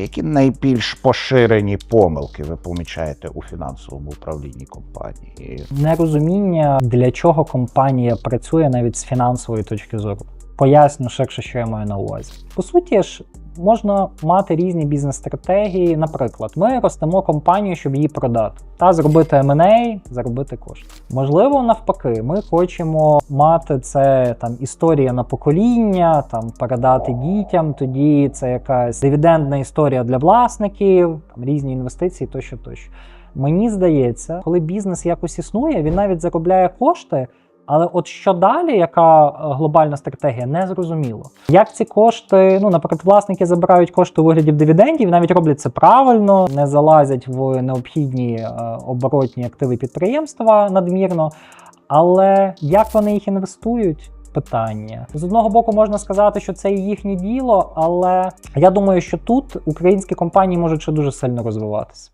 Які найбільш поширені помилки ви помічаєте у фінансовому управлінні компанії? Нерозуміння, для чого компанія працює навіть з фінансової точки зору. Поясню ширше, що я маю на увазі. По суті ж. Можна мати різні бізнес-стратегії. Наприклад, ми ростемо компанію, щоб її продати, та зробити M&A, заробити кошти. Можливо, навпаки, ми хочемо мати це там історія на покоління, там передати дітям. Тоді це якась дивідендна історія для власників, там різні інвестиції, тощо, тощо. Мені здається, коли бізнес якось існує, він навіть заробляє кошти. Але от що далі, яка е, глобальна стратегія, не зрозуміло. Як ці кошти, ну, наприклад, власники забирають кошти у вигляді дивідендів, навіть роблять це правильно, не залазять в необхідні е, оборотні активи підприємства надмірно. Але як вони їх інвестують? Питання з одного боку можна сказати, що це і їхнє діло, але я думаю, що тут українські компанії можуть ще дуже сильно розвиватися.